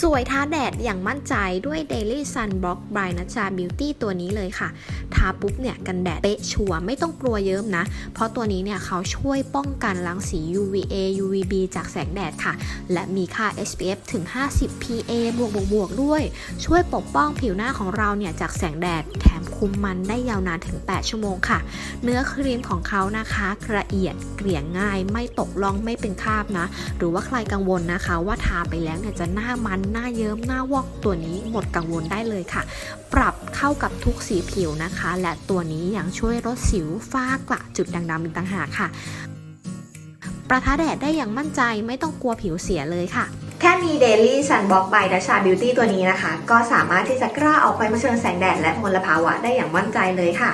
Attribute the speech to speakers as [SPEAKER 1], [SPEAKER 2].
[SPEAKER 1] สวยท้าแดดอย่างมั่นใจด้วย Daily Sun Block by นัชชา Beauty ตัวนี้เลยค่ะ ทาปุ๊บเนี่ยกันแดดเป๊ะชัวร์ไม่ต้องกลัวเยิ้มนะ เพราะตัวนี้เนี่ยเขาช่วยป้องกันรังสี UVA UVB จากแสงแดดค่ะ และมีค่า SPF ถึง 50 PA บวกบวกบวกด้วย ช่วยปกป้องผิวหน้าของเราเนี่ยจากแสงแดดแถม คุมมันได้ยาวนานถึง 8 ชั่วโมงค่ะ เนื้อครีมของเขานะคะละเอียดเกลี่ยง่าย ไม่ตกล่องไม่เป็นคราบนะ หรือว่าใครกังวลนะคะ ว่าทาไปแล้วเนี่ยจะหน้ามันหน้าเยิ้มหน้าวอกตัวนี้หมดกังวลได้เลยค่ะ ปรับเข้ากับทุกสีผิวนะคะ และตัวนี้ยังช่วยลดสิวฝ้ากระจุดด่างดำอีกต่างหากค่ะ ประทะแดดได้อย่างมั่นใจไม่ต้องกลัวผิวเสียเลยค่ะ
[SPEAKER 2] แค่มี Daily Sun Block by Dasha Beauty ตัวนี้นะคะ ก็สามารถที่จะกล้าออกไปเผชิญแสงแดดและมลภาวะได้อย่างมั่นใจเลยค่ะ